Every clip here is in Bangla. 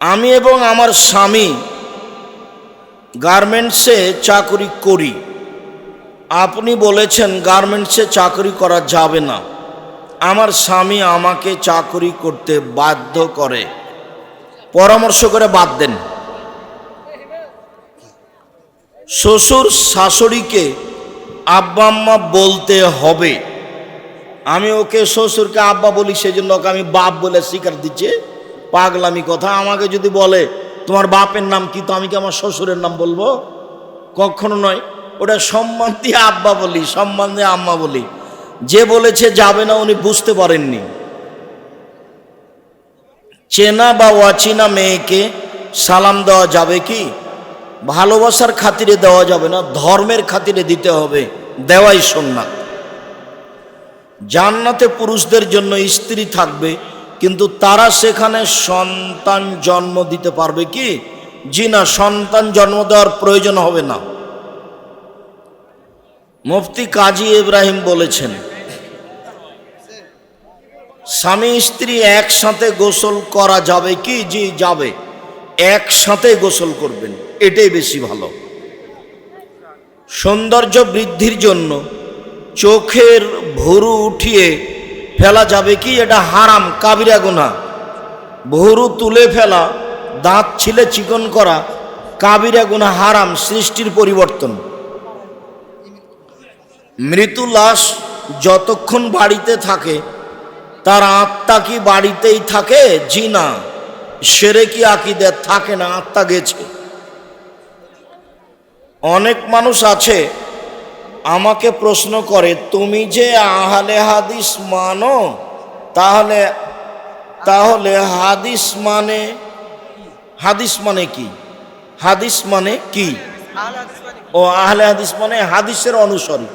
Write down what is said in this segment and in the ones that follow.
আমি এবং আমার স্বামী গার্মেন্টসে চাকরি করি। আপনি বলেছেন গার্মেন্টসে চাকরি করা যাবে না। আমার স্বামী আমাকে চাকরি করতে বাধ্য করে। পরামর্শ করে বাদ দেন। শ্বশুর শাশুড়িকে আব্বা আম্মা বলতে হবে। আমি ওকে শ্বশুরকে আব্বা বলি, সেজন্য ওকে আমি বাপ বলে স্বীকার দিচ্ছে। পাগলামি কথা আমাকে যদি বলে, তোমার বাপের নাম কি? তো আমি কি আমার শ্বশুরের নাম বলব? কখনো নয়। ওটা সম্মান দিয়ে আব্বা বলি, সম্মান দিয়ে আম্মা বলি। যে বলেছে যাবে না, উনি বুঝতে পারেননি। চেনা বা অচেনা মেয়েকে সালাম দেওয়া যাবে কি? ভালোবাসার খাতিরে দেওয়া যাবে না, ধর্মের খাতিরে দিতে হবে। দেওয়াই সোননাথ জান্নাতে পুরুষদের জন্য স্ত্রী থাকবে কিন্তু তারা সেখানে সন্তান জন্ম দিতে পারবে কি? জি না, সন্তান জন্ম দেওয়ার প্রয়োজন হবে না। মুফতি কাজী ইব্রাহিম বলেছেন, স্বামী স্ত্রী একসাথে গোসল করা যাবে কি? জি, যাবে। একসাথে গোসল করবেন, এটাই বেশি ভালো। সৌন্দর্য বৃদ্ধির জন্য চোখের ভুরু উঠিয়ে ফেলা যাবে কি? এটা হারাম, কাবিরা গুনা ভুরু তুলে ফেলা, দাঁত ছিলে চিকন করা, কাবিরা গুনা হারাম, সৃষ্টির পরিবর্তন। মৃত্যু লাশ যতক্ষণ বাড়িতে থাকে, তার আত্মা কি বাড়িতেই থাকে? জি না। সেরে কি আকিদের থাকে না? আত্মা গেছে। অনেক মানুষ আছে আমাকে প্রশ্ন করে, তুমি যে আহলে হাদিস মানো, তাহলে তাহলে হাদিস মানে হাদিস মানে কি? হাদিস মানে কি? ও, আহলে হাদিস মানে হাদিসের অনুসারী।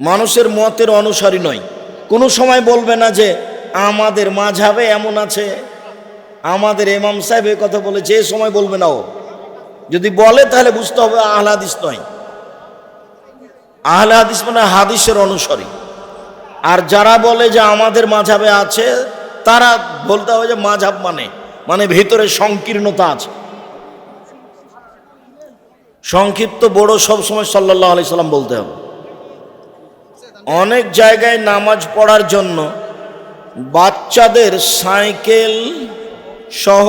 মানুষের মতের অনুসারী নয়। কোনো সময় বলবে না যে, আমাদের মাঝাবে এমন আছে। আমাদের এমাম সাহেব এ কথা বলেছে, এ সময় বলবে না ও। যদি বলে, তাহলে বুঝতে হবে আহলে হাদিস নয়। আহলে হাদিস মানে হাদিসের অনুসারী। আর যারা বলে যে আমাদের মাঝাবে আছে, তারা বলতে হবে যে মাঝাব মানে মানে ভিতরে সংকীর্ণতা আছে। সংক্ষিপ্ত বড় সবসময় সাল্লাহ আলি সাল্লাম বলতে হবে। অনেক জায়গায় নামাজ পড়ার জন্য বাচ্চাদের সাইকেল সহ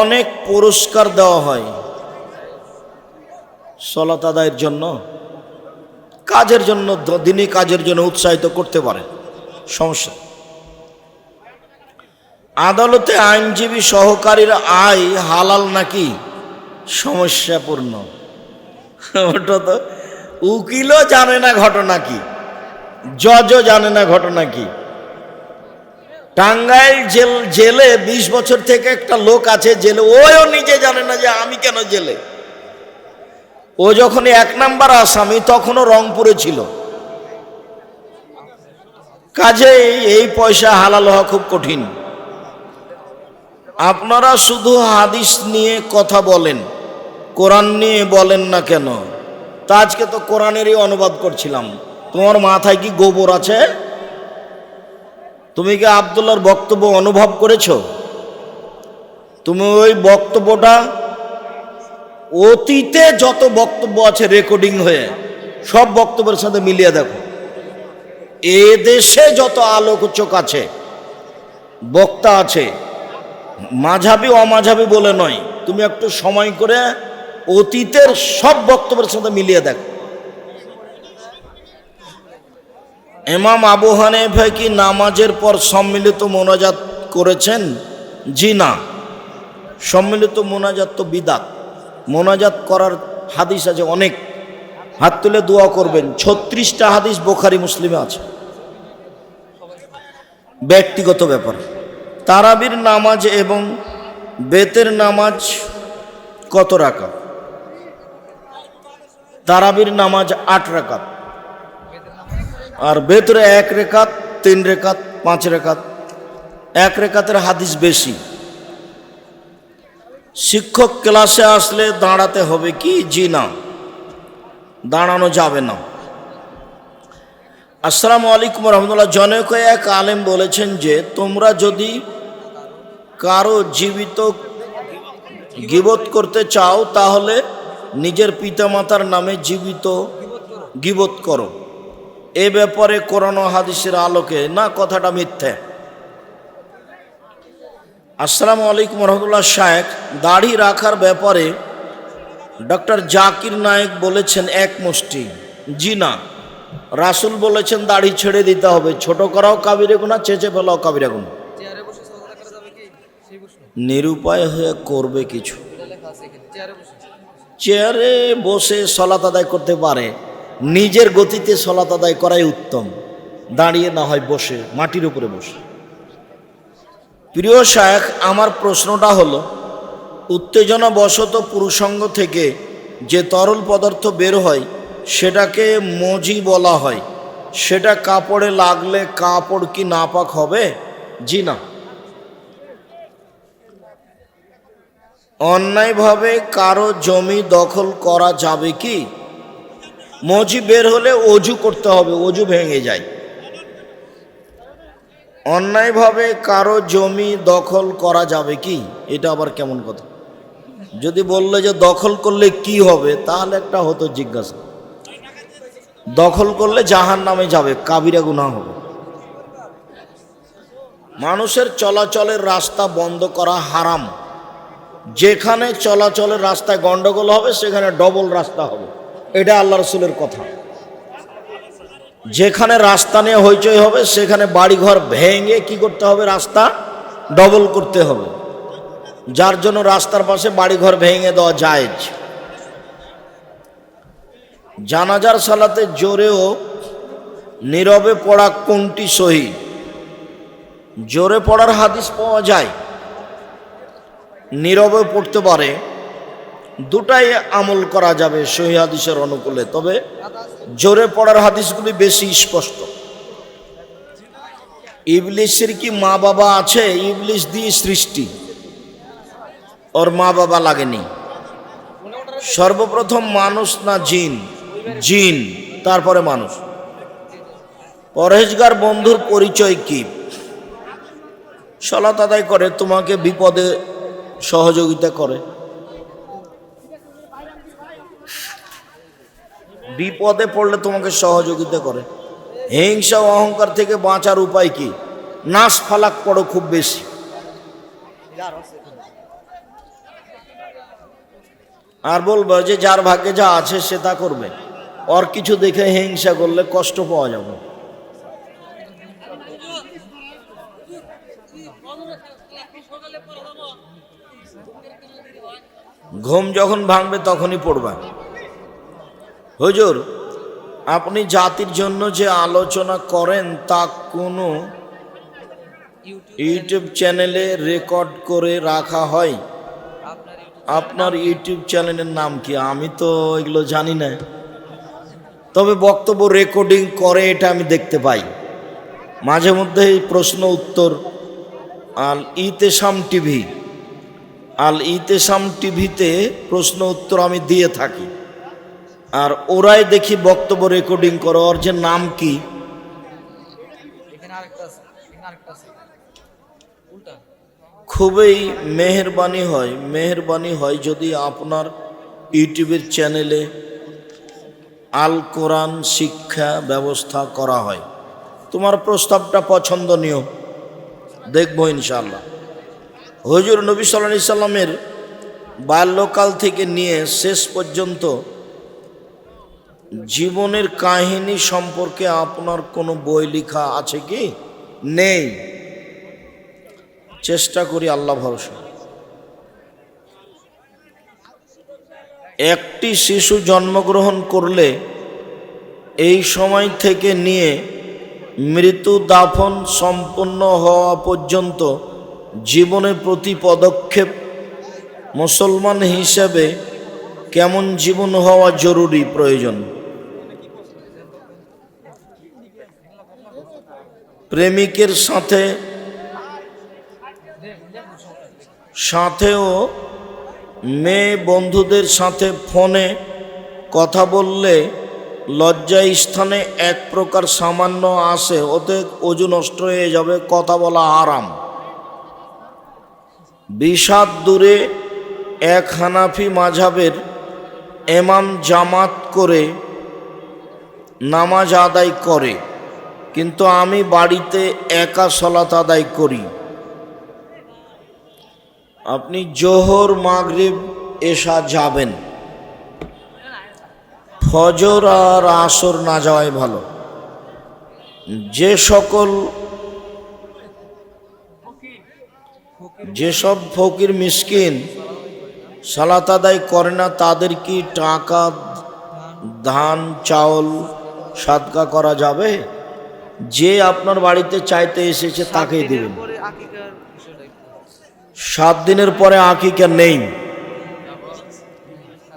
অনেক পুরস্কার দেওয়া হয়। সলাত আদায়ের জন্য। কাজের জন্য দিনই কাজের জন্য উৎসাহিত করতে পারে। সমস্যা। আদালতে আইনজীবী সহকারীর আয় হালাল নাকি? সমস্যাপূর্ণ। ওটা তো উকিলও জানে না ঘটনা কি, জজও জানে না ঘটনা কি। টাঙ্গাইল জেল, জেলে ২০ বছর থেকে একটা লোক আছে জেলে ওও নিজে জানে না যে আমি কেন জেলে। ও যখন এক নাম্বার আসামি, তখনও রংপুরে ছিল। কাজে এই পয়সা হালাল হওয়া খুব কঠিন। আপনারা শুধু হাদিস নিয়ে কথা বলেন, কোরআন নিয়ে বলেন না কেন? তা আজকে তো কোরআনেরই অনুবাদ করছিলাম। তোমার মাথায় কি গোবর আছে? তুমি কি আবদুল্লার বক্তব্য অনুভব করেছ? তুমি ওই বক্তব্যটা অতীতে যত বক্তব্য আছে রেকর্ডিং হয়ে, সব বক্তব্যের সাথে মিলিয়ে দেখো। এ দেশে যত আলোচক আছে, বক্তা আছে, মাঝাবি, অমাঝাবি বলে নয়। তুমি একটু সময় করে অতীতের সব বক্তব্যের সাথে মিলিয়ে দেখো। এমাম আবু হানিফা কি নামাজের পর সম্মিলিত মোনাজাত করেছেন? জি না। সম্মিলিত মোনাজাত তো বিদাত। মোনাজাত করার হাদিস আছে অনেক। হাত তুলে দোয়া করবেন। ছত্রিশটা হাদিস বোখারি মুসলিমে আছে। ব্যক্তিগত ব্যাপার। তারাবির নামাজ এবং বেতের নামাজ কত রাকাত? তারাবির নামাজ আট রাকাত। আর বেতরে এক রেখাত, তিন রেখাত, পাঁচ রেখাত। এক রেখাতের হাদিস বেশি। শিক্ষক ক্লাসে আসলে দাঁড়াতে হবে কি? জি না। দাঁড়ানো যাবে না। আসসালামু আলাইকুম রহমতুল্লাহ। জনক এক আলেম বলেছেন যে, তোমরা যদি কারও জীবিত গিবত করতে চাও, তাহলে নিজের পিতামাতার নামে জীবিত গিবত করো। এ ব্যাপারে কোরআন হাদিসের আলোকে। না, কথাটা মিথ্যে। আসসালামু আলাইকুম রহমতুল্লাহ শায়েক দাড়ি রাখার ব্যাপারে ডক্টর জাকির নায়েক বলেছেন এক মুষ্টি। জি না। রাসুল বলেছেন দাড়ি ছেড়ে দিতে হবে। ছোট করাও কাবিরে গুণা চেঁচে ফেলাও কাবিরে গুণা নিরুপায় হয়ে করবে কিছু। চেয়ারে বসে। সলাত আদায় করতে পারে। নিজের গতিতে সলাত আদায় করাই উত্তম। দাঁড়িয়ে না হয় বসে মাটির উপরে বসে। প্রিয় শায়েখ, আমার প্রশ্নটা হলো উত্তেজনা বশত পুরুষঙ্গ থেকে যে তরল পদার্থ বের হয়, সেটাকে মজি বলা হয়। সেটা কাপড়ে লাগলে কাপড় কি নাপাক হবে? জি না। অন্যায়ভাবে কারও জমি দখল করা যাবে কি? মজি বের হলে অজু করতে হবে, অজু ভেঙে যায়। অন্যায়ভাবে কারও জমি দখল করা যাবে কি? এটা আবার কেমন কথা? যদি বললে যে দখল করলে কি হবে, তাহলে একটা হতো জিজ্ঞাসা। দখল করলে জাহান নামে যাবে, কাবিরা গুনাহ হবে। মানুষের চলাচলের রাস্তা বন্ধ করা হারাম। যেখানে চলাচলের রাস্তায় গন্ডগোল হবে, সেখানে ডবল রাস্তা হবে। এটা আল্লাহ রসুলের কথা। যেখানে রাস্তা নিয়ে হইচই হবে, সেখানে বাড়িঘর ভেঙে কি করতে হবে? রাস্তা ডবল করতে হবে। যার জন্য রাস্তার পাশে বাড়িঘর ভেঙে দেওয়া যায় জানাজার সালাতে জোরেও নীরবে পড়া কোনটি সহি? জোরে পড়ার হাদিস পাওয়া যায়। নীরবে পড়তে পারে। দুটাই আমল করা যাবে সহি হাদিসের অনুকূলে। তবে জোরে পড়ার হাদিসগুলি বেশি স্পষ্ট। ইবলিশের কি মা বাবা আছে? ইবলিশ দিয়ে সৃষ্টি। ওর মা বাবা লাগেনি। সর্বপ্রথম মানুষ না জিন? জিন, তারপরে মানুষ। পরহেজগার বন্ধুর পরিচয় কি? সলাত আদায় করে, তোমাকে বিপদে সহযোগিতা করে। বিপদে পড়লে তোমাকে সহযোগিতা করে। হিংসা অহংকার থেকে বাঁচার উপায় কি? নাশ ফালাক পড়ো খুব বেশি। আর বলব যে যার ভাগ্যে যা আছে সে তা করবে। ওর কিছু দেখে হিংসা করলে কষ্ট পাওয়া যাবে। ঘুম যখন ভাঙবে তখনই পড়বা। হুজুর, আপনি জাতির জন্য যে আলোচনা করেন তা কোনো ইউটিউব চ্যানেলে রেকর্ড করে রাখা হয়? আপনার ইউটিউব চ্যানেলের নাম কি? আমি তো এগুলো জানি না। তবে বক্তব্য রেকর্ডিং করে এটা আমি দেখতে পাই। মাঝে মধ্যে প্রশ্ন উত্তর, আল ইতেসাম টিভি, আল ইতেসাম টিভিতে প্রশ্ন উত্তর আমি দিয়ে থাকি। আর ওরাই দেখি বক্তব্য রেকর্ডিং করো ওর যে নাম কি? খুবই মেহরবানি হয় মেহরবানি হয় যদি আপনার ইউটিউবের চ্যানেলে আল কোরআন শিক্ষা ব্যবস্থা করা হয়। তোমার প্রস্তাবটা পছন্দনীয়। দেখব ইনশাল্লাহ হজুর নবী সাল্লাহ সাল্লামের বাল্যকাল থেকে নিয়ে শেষ পর্যন্ত জীবনের কাহিনী সম্পর্কে আপনার কোনো বই লেখা আছে কি? নেই। চেষ্টা করি আল্লাহ ভরসা। একটি শিশু জন্মগ্রহণ করলে এই সময় থেকে নিয়ে মৃত্যু দাফন সম্পন্ন হওয়া পর্যন্ত জীবনের প্রতি পদক্ষেপ মুসলমান হিসেবে কেমন জীবন হওয়া জরুরি প্রয়োজন? প্রেমিকের সাথে, সাথেও মেয়ে বন্ধুদের সাথে ফোনে কথা বললে লজ্জা স্থানে এক প্রকার সামান্য আসে ওতে ওজু নষ্ট হয়ে যাবে, কথা বলা আরাম বিষাদ দূরে এক হানাফি মাঝাবের এমাম জামাত করে নামাজ আদায় করে। কিন্তু আমি বাড়িতে একা সলাত আদায় করি। আপনি জোহর, মাগরিব এসা যাবেন। ফজর আর আসর না যাওয়াই ভালো। যে সকল যেসব ফকির মিসকিন সালাত আদায় করে না, তাদের কি টাকা, ধান, চাউল সাদকা করা যাবে? যে আপনার বাড়িতে চাইতে এসেছে তাকেই দিবেন। সাত দিনের পরে আকিকা নেই।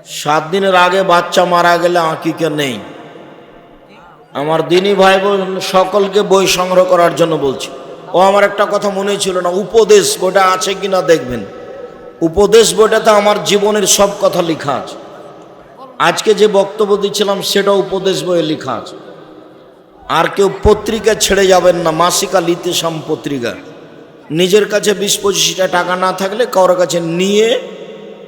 সাত দিনের আগে বাচ্চা মারা গেলে আকিকা নেই। আমার দিনী ভাই বোন সকলকে বই সংগ্রহ করার জন্য বলছি। ও আমার একটা কথা মনে ছিল না উপদেশ বইটা আছে কি না দেখবেন। উপদেশ বইটাতে আমার জীবনের সব কথা লেখা আছে। আজকে যে বক্তব্য দিচ্ছিলাম সেটা উপদেশ বইয়ে লেখা আছে। আর কেউ পত্রিকা ছেড়ে যাবেন না মাসিকা লিতেশাম পত্রিকা। নিজের কাছে বিশ পঁচিশটা টাকা না থাকলে কারোর কাছে নিয়ে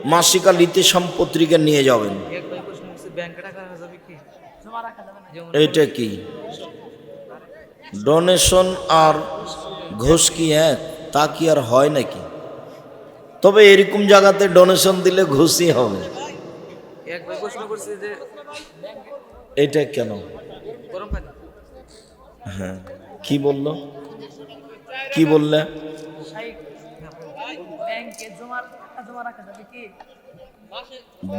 মাসিকা লিতেশাম পত্রিকা নিয়ে যাবেন। যাবে কি? ডোনেশন আর ঘুষ কি এক? তা কি আর হয় নাকি? তবে এরকম জায়গাতে ডোনেশন দিলে ঘুষই হবে। এটা কেন? হ্যাঁ। কি বলল? কি বললে?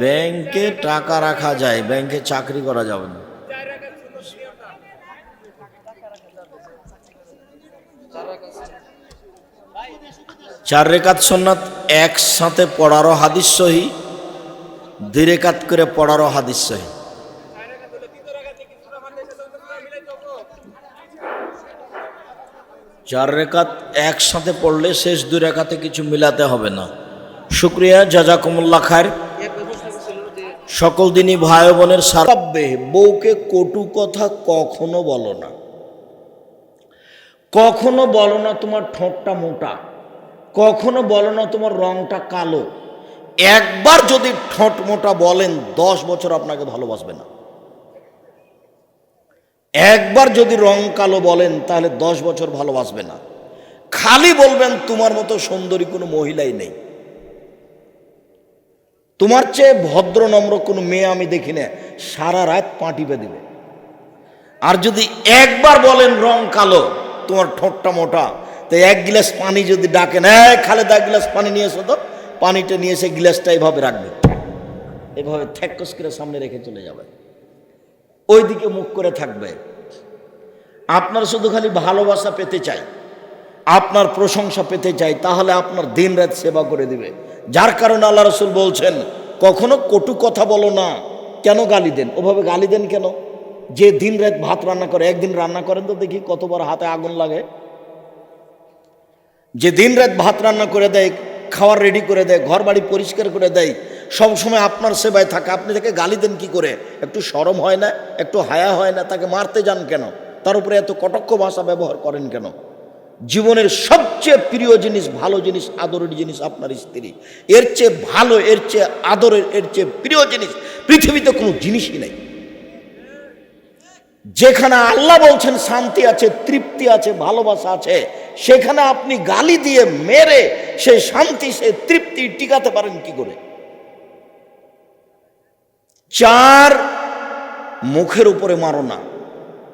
ব্যাংকে টাকা রাখা যায়, ব্যাংকে চাকরি করা যাবে না। চার রেখাত সন্ন্যাত একসাথে পড়ারও হাদিস সহি, দুই রেখাত করে পড়ারও হাদিস সহি। চার রেখাত একসাথে পড়লে শেষ দুই রেখাতে কিছু মিলাতে হবে না। শুক্রিয়া জাজাকুমুল্লা খায়ের সকল দিনই ভাই বোনের সারাব্যে বউকে কটু কথা কখনো বলো না। কখনো বলো না তোমার ঠোঁটটা মোটা। কখনো বলো না তোমার রংটা কালো। একবার যদি ঠোঁট মোটা বলেন, দশ বছর আপনাকে ভালোবাসবে না। একবার যদি রং কালো বলেন, তাহলে দশ বছর ভালোবাসবে না। খালি বলবেন, তোমার মতো সুন্দরী কোনো মহিলাই নেই। তোমার চেয়ে ভদ্র, নম্র কোনো মেয়ে আমি দেখি না, সারা রাত পাটিপে দিবে। আর যদি একবার বলেন, রং কালো, তোমার ঠোঁটটা মোটা। তো এক গিলাস পানি যদি ডাকেন হ্যাঁ খালেদা, এক গিলাস পানি নিয়ে এসো তো। পানিটা নিয়ে এসে গিলাসটা এভাবে রাখবে। এভাবে থ্যাকস করে সামনে রেখে চলে যাবে। ওইদিকে মুখ করে থাকবে। আপনার শুধু খালি ভালোবাসা পেতে চাই, আপনার প্রশংসা পেতে চাই, তাহলে আপনার দিন রাত সেবা করে দিবে। যার কারণে আল্লাহ রসুল বলছেন, কখনো কটু কথা বলো না, কেন গালি দেন? ওভাবে গালি দেন কেন? যে দিন রাত ভাত রান্না করে, একদিন রান্না করেন তো দেখি কতবার হাতে আগুন লাগে। যে দিন রাত ভাত রান্না করে দেয়, খাওয়ার রেডি করে দেয় ঘর বাড়ি পরিষ্কার করে দেয় সব সময় আপনার সেবায় থাকে। আপনি তাকে গালি দেন কি করে? একটু সরম হয় না? একটু হায়া হয় না? তাকে মারতে যান কেন? তার উপরে এত কটক্ষ ভাষা ব্যবহার করেন কেন? জীবনের সবচেয়ে প্রিয় জিনিস, ভালো জিনিস, আদরের জিনিস আপনার স্ত্রী। এর চেয়ে ভালো, এর চেয়ে আদরের, এর চেয়ে প্রিয় জিনিস পৃথিবীতে কোনো জিনিসই নেই। যেখানে আল্লাহ বলছেন শান্তি আছে, তৃপ্তি আছে, ভালোবাসা আছে, সেখানে আপনি গালি দিয়ে মেরে সে শান্তি, সে তৃপ্তি টিকাতে পারেন কি করে? চার মুখের উপরে মারো না।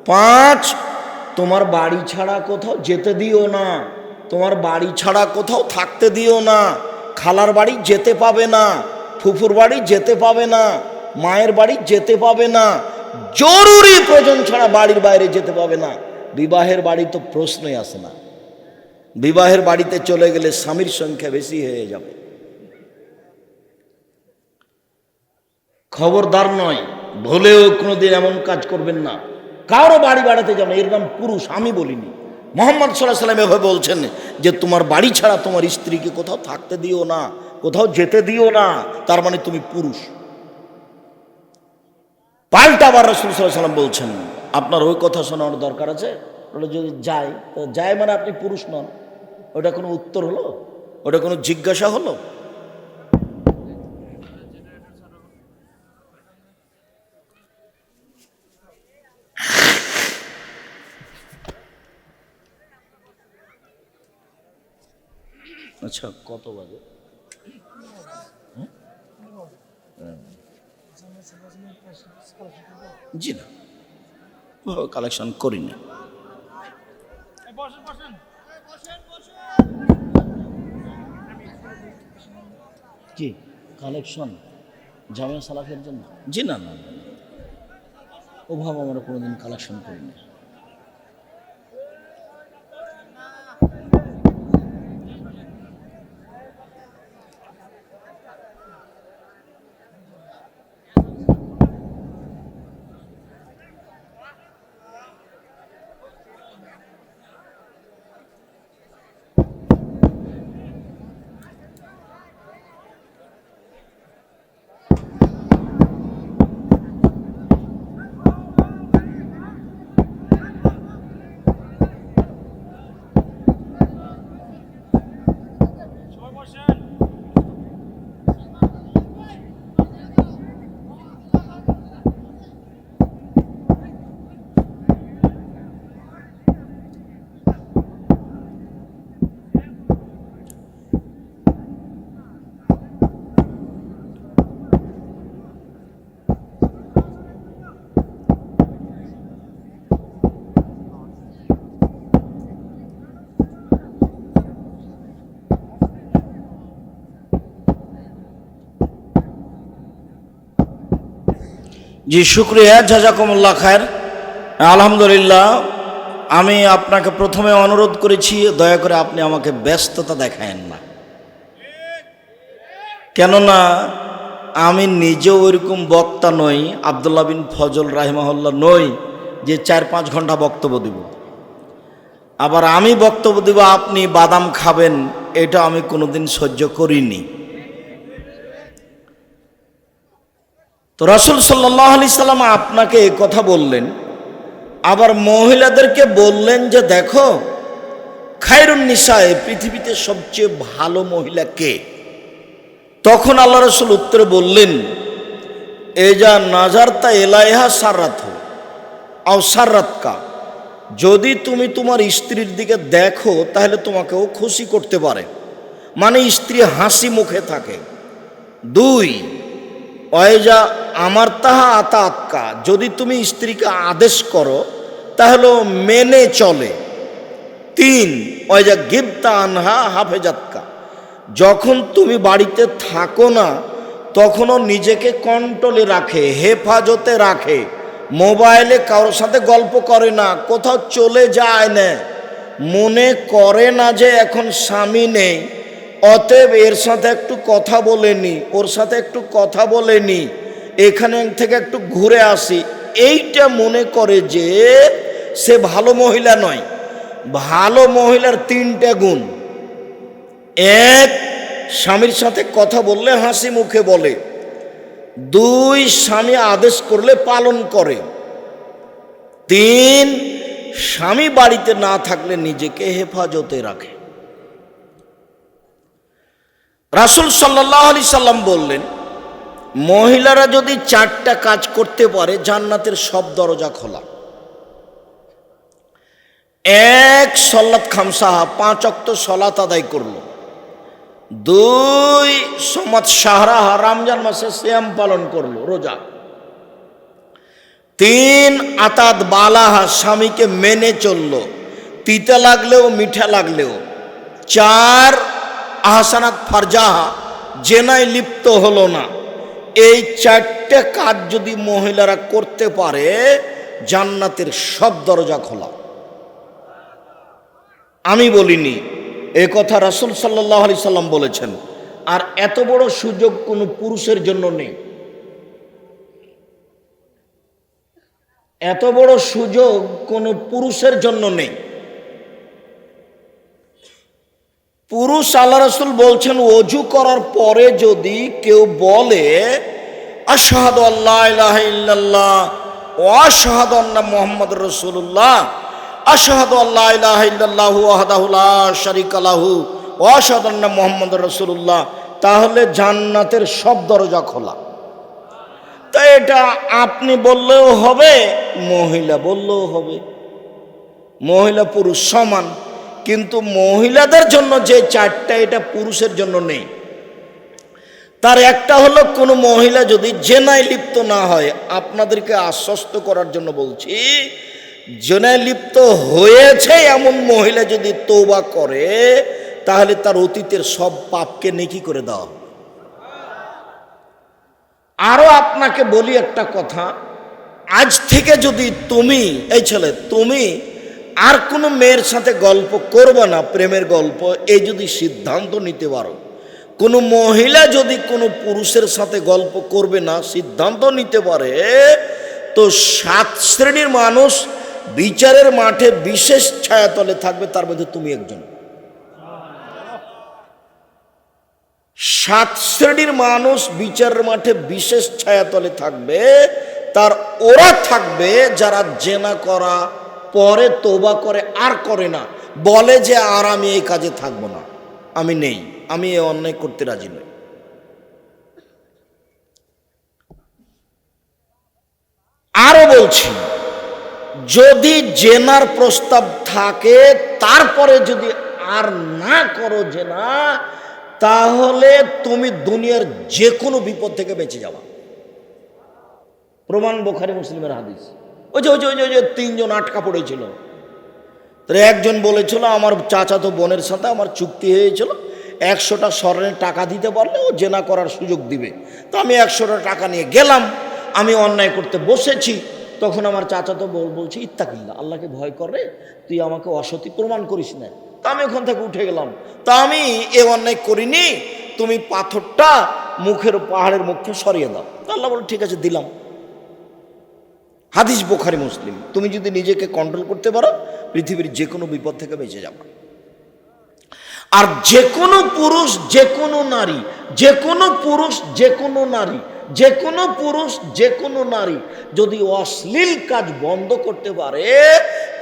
পাঁচ, তোমার বাড়ি ছাড়া কোথাও যেতে দিও না। তোমার বাড়ি ছাড়া কোথাও থাকতে দিও না। খালার বাড়ি যেতে পাবে না। ফুফুর বাড়ি যেতে পাবে না। মায়ের বাড়ি যেতে পাবে না। জরুরি প্রয়োজন ছাড়া বাড়ির বাইরে যেতে পাবে না। বিবাহের বাড়ি তো প্রশ্নই আসে না। বিবাহের বাড়িতে চলে গেলে স্বামীর সংখ্যা বেশি হয়ে যাবে। খবরদার নয়, ভুলেও কোনোদিন এমন কাজ করবেন না। কারও বাড়ি বাড়াতে যাবেন এর নাম পুরুষ আমি বলিনি। মোহাম্মদ সাল্লাহ সাল্লাম এভাবে বলছেন যে, তোমার বাড়ি ছাড়া তোমার স্ত্রীকে কোথাও থাকতে দিও না, কোথাও যেতে দিও না, তার মানে তুমি পুরুষ। পাল্টা আবার রসুল সাল্লাহ সাল্লাম বলছেন, আপনার ওই কথা শোনার দরকার আছে? বলে, যদি যায় যায় মানে আপনি পুরুষ নন। ওটা কোনো উত্তর হলো? ওটা কোনো জিজ্ঞাসা হলো? আচ্ছা কত বাজে। জি না। কালেকশন করি না কি কালেকশন জামিয়া সালাফের জন্য। জি না না না, না। ওভাবে আমরা কোনোদিন কালেকশন করি না জি, শুক্রিয়া, জাজাকুমুল্লাহ খায়ের। আলহামদুলিল্লাহ, আমি আপনাকে প্রথমে অনুরোধ করেছি, দয়া করে আপনি আমাকে ব্যস্ততা দেখায়েন না। কেননা, আমি নিজেও ওইরকম বক্তা নই, আবদুল্লাহ বিন ফজল রাহিমাহুল্লাহ নই, যে চার পাঁচ ঘণ্টা বক্তব্য দেব। আবার আমি বক্তব্য দেব, আপনি বাদাম খাবেন, এটা আমি কোনোদিন সহ্য করিনি। তো রসুল সাল্লাহ আলি সাল্লাম আপনাকে এ কথা বললেন, আবার মহিলাদেরকে বললেন যে দেখো, খায়রুন নিসায় পৃথিবীতে সবচেয়ে ভালো মহিলা কে? তখন আল্লাহ রসুল উত্তরে বললেন, এ যা নাজারতা এলাইহা সারাত আও সারাতকা যদি তুমি তোমার স্ত্রীর দিকে দেখো, তাহলে তোমাকেও খুশি করতে পারে। মানে স্ত্রী হাসি মুখে থাকে। দুই অয়েজা, আমার তাহা আতা আতকা যদি তুমি স্ত্রীকে আদেশ করো, তাহলে মেনে চলে। তিন, অয়েজা গিবতা আনহা হাফেজাতকা। যখন তুমি বাড়িতে থাকো না, তখনও নিজেকে কন্ট্রোলে রাখে, হেফাজতে রাখে। মোবাইলে কারোর সাথে গল্প করে না, কোথাও চলে যায় না। মনে করে না যে এখন স্বামী নেই। অতএব এর সাথে একটু কথা বলে নি, ওর সাথে একটু কথা বলে নি, এখানে থেকে একটু ঘুরে আসি। এইটা মনে করে যে সে ভালো মহিলা নয়। ভালো মহিলার তিনটা গুণ। এক, স্বামীর সাথে কথা বললে হাসি মুখে বলে। দুই, স্বামী আদেশ করলে পালন করে। তিন, স্বামী বাড়িতে না থাকলে নিজেকে হেফাজতে রাখে। রাসুল সাল্লাহ আলি সাল্লাম বললেন, মহিলারা যদি চারটা কাজ করতে পারে, জান্নাতের সব দরজা খোলা। এক সল্লাত খামসাহা, পাঁচ অক্ত সলাত আদায় করল। দুই সমাজ সাহারাহা রমজান মাসে শ্যাম পালন করল, রোজা। তিন আতাত বালাহা, স্বামীকে মেনে চলল। তিতা লাগলেও, মিঠা লাগলেও। চার আহসানাত ফারজাহা, জেনায় লিপ্ত হলো না। এই চারটে কাজ যদি মহিলারা করতে পারে, জান্নাতের সব দরজা খোলা। আমি বলিনি, এ কথা রাসুল সাল্লাহ আলি সাল্লাম বলেছেন, আর এত বড় সুযোগ কোনো পুরুষের জন্য নেই। এত বড় সুযোগ কোনো পুরুষের জন্য নেই। পুরুষ আল্লাহ রসুল বলছেন অজু করার পরে যদি কেউ বলে, আশাহাদ আল্লাহ ইল্লাল্লাহ ও আশাহাদ মোহাম্মদ রসুল্লাহ আশাহাদ আল্লাহ ইল্লাল্লাহু লা শারিকা লাহু অসাধারণ মোহাম্মদ রসুল্লাহ তাহলে জান্নাতের সব দরজা খোলা। তা এটা আপনি বললেও হবে, মহিলা বললেও হবে। মহিলা পুরুষ সমান। কিন্তু মহিলাদের জন্য যে চারটা, এটা পুরুষের জন্য নেই তার একটা হলো, কোনো মহিলা যদি জেনায় লিপ্ত না হয়, আপনাদেরকে আশ্বস্ত করার জন্য বলছি, জেনায় লিপ্ত হয়েছে এমন মহিলা যদি তৌবা করে, তাহলে তার অতীতের সব পাপকে নেকি করে দেওয়া হবে। আরও আপনাকে বলি একটা কথা, আজ থেকে যদি তুমি, এই ছেলে, তুমি আর কোনো মেয়ের সাথে গল্প করবে না, প্রেমের গল্প এই যদি সিদ্ধান্ত নিতে পারো। কোনো মহিলা যদি কোনো পুরুষের সাথে গল্প করবে না, সিদ্ধান্ত নিতে পারে, তো সাত শ্রেণির মানুষ বিচারের মাঠে বিশেষ ছায়াতলে থাকবে, তার মধ্যে তুমি একজন। সাত শ্রেণির মানুষ বিচারের মাঠে বিশেষ ছায়াতলে থাকবে, তার ওরা থাকবে যারা জেনা করা পরে তোবা করে আর করে না। বলে যে আর আমি এই কাজে থাকব না। আমি নেই। আমি এ অন্যায় করতে রাজি নই। আরও বলছি, যদি জেনার প্রস্তাব থাকে, তারপরে যদি আর না করো জেনা, তাহলে তুমি দুনিয়ার যে কোনো বিপদ থেকে বেঁচে যাবা। প্রমাণ বোখারি মুসলিমের হাদিস। ওই যে ওই যে, ওই যে- তিনজন আটকা পড়েছিল। তো একজন বলেছিল, আমার চাচাতো বোনের সাথে আমার চুক্তি হয়েছিল, একশোটা স্বর্ণের টাকা দিতে পারলে ও জেনা করার সুযোগ দিবে। তো আমি একশোটা টাকা নিয়ে গেলাম, আমি অন্যায় করতে বসেছি। তখন আমার চাচাতো বোন বলছে ইত্তাকিল্লা আল্লাহকে ভয় করে, তুই আমাকে অসতি প্রমাণ করিস না। তা আমি ওখান থেকে উঠে গেলাম। তা আমি এ অন্যায় করিনি, তুমি পাথরটা মুখের পাহাড়ের মুখে সরিয়ে দাও। তা আল্লাহ বলে, ঠিক আছে, দিলাম। হাদিস বোখারি, মুসলিম। তুমি যদি নিজেকে কন্ট্রোল করতে পারো, পৃথিবীর যে কোনো বিপদ থেকে বেঁচে যাবে। আর যে কোনো পুরুষ যে কোনো নারী যে কোনো পুরুষ যে কোনো নারী যে কোনো পুরুষ যে কোনো নারী যদি অশ্লীল কাজ বন্ধ করতে পারে,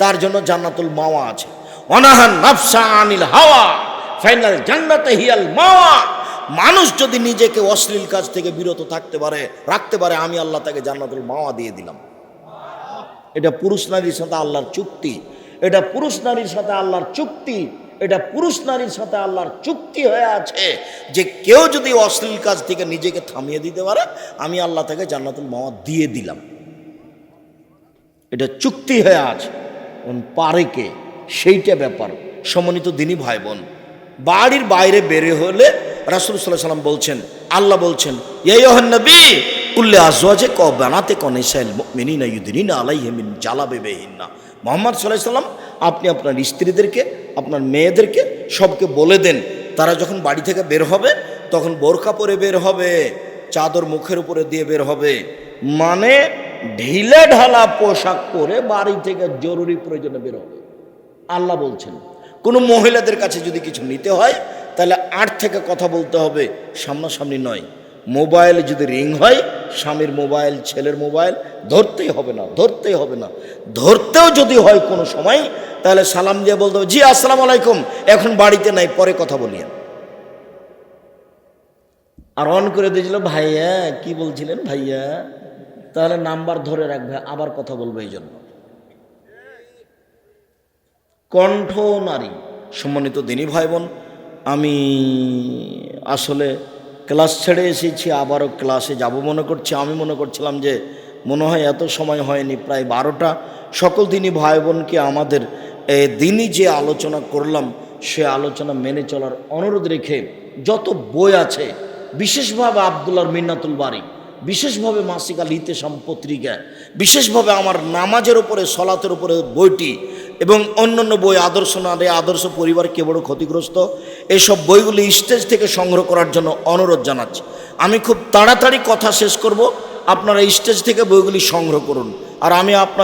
তার জন্য জান্নাতুল মাওয়া আছে। অনাহান নাফসা আনিল হাওয়া, ফাইনাল জান্নাতে হিয়াল মাওয়া। মানুষ যদি নিজেকে অশ্লীল কাজ থেকে বিরত থাকতে পারে, রাখতে পারে, আমি আল্লাহ তাকে জান্নাতুল মাওয়া দিয়ে দিলাম। এটা পুরুষ নারীর সাথে আল্লাহর চুক্তি। এটা পুরুষ নারীর সাথে আল্লাহর চুক্তি। এটা পুরুষ নারীর সাথে আল্লাহর চুক্তি হয়ে আছে যে কেউ যদি অশ্লীল কাজ থেকে নিজেকে থামিয়ে দিতে পারে, আমি আল্লাহ তাকে জান্নাতুল মাওয়া দিয়ে দিলাম। এটা চুক্তি হয়ে আছে। পারে কে? সেইটা ব্যাপার। সমন্বিত দিনই ভাই বোন বাড়ির বাইরে বেরে হলে রাসুল সাল্লাহ সাল্লাম বলছেন, আল্লাহ বলছেন এই নবী কুল্লে আজওয়াজে ক বানাতে কনেসাইল মিনিনা ইউদিনা আলাইহিমিন জ্বালাবে বেহিনা মোহাম্মদ সাল্লাহ আপনি আপনার স্ত্রীদেরকে, আপনার মেয়েদেরকে সবকে বলে দেন। তারা যখন বাড়ি থেকে বের হবে, তখন বোরখা পরে বের হবে, চাদর মুখের উপরে দিয়ে বের হবে। মানে ঢিলে ঢালা পোশাক পরে বাড়ি থেকে জরুরি প্রয়োজনে বের হবে। আল্লাহ বলছেন, কোনো মহিলাদের কাছে যদি কিছু নিতে হয়, তাহলে আট থেকে কথা বলতে হবে, সামনাসামনি নয়। মোবাইল যদি রিং হয়, স্বামীর মোবাইল, ছেলের মোবাইল, ধরতেই হবে না, ধরতেই হবে না। ধরতেও যদি হয় কোনো সময়, তাহলে সালাম দিয়ে বলতে হবে, জি, আসসালামু আলাইকুম, এখন বাড়িতে নাই, পরে কথা বলিয়া আর অন করে দিয়েছিল, ভাইয়া, কি বলছিলেন ভাইয়া? তাহলে নাম্বার ধরে রাখবে, আবার কথা বলবে এই জন্য কণ্ঠ নারী, সম্মানিত দিনী ভাই বোন, আমি আসলে ক্লাস ছেড়ে এসেছি, আবারও ক্লাসে যাব। মনে করছি, আমি মনে করছিলাম যে মনে হয় এত সময় হয়নি, প্রায় বারোটা। সকল দিনই ভাই বোনকে আমাদের দিনই যে আলোচনা করলাম, সে আলোচনা মেনে চলার অনুরোধ রেখে যত বই আছে, বিশেষভাবে আবদুল্লার মিন্নাতুল বাড়ি বিশেষভাবে মাসিকা লিতেশাম পত্রিকা বিশেষভাবে আমার নামাজের উপরে, সলাতের উপরে বইটি এবং অন্যান্য বই, আদর্শ না দেয়, আদর্শ পরিবার কে বড় ক্ষতিগ্রস্ত এইসব বইগুলি স্টেজ থেকে সংগ্রহ করার জন্য অনুরোধ জানাচ্ছি। আমি খুব তাড়াতাড়ি কথা শেষ করব, আপনারা স্টেজ থেকে বইগুলি সংগ্রহ করুন। আর আমি আপনার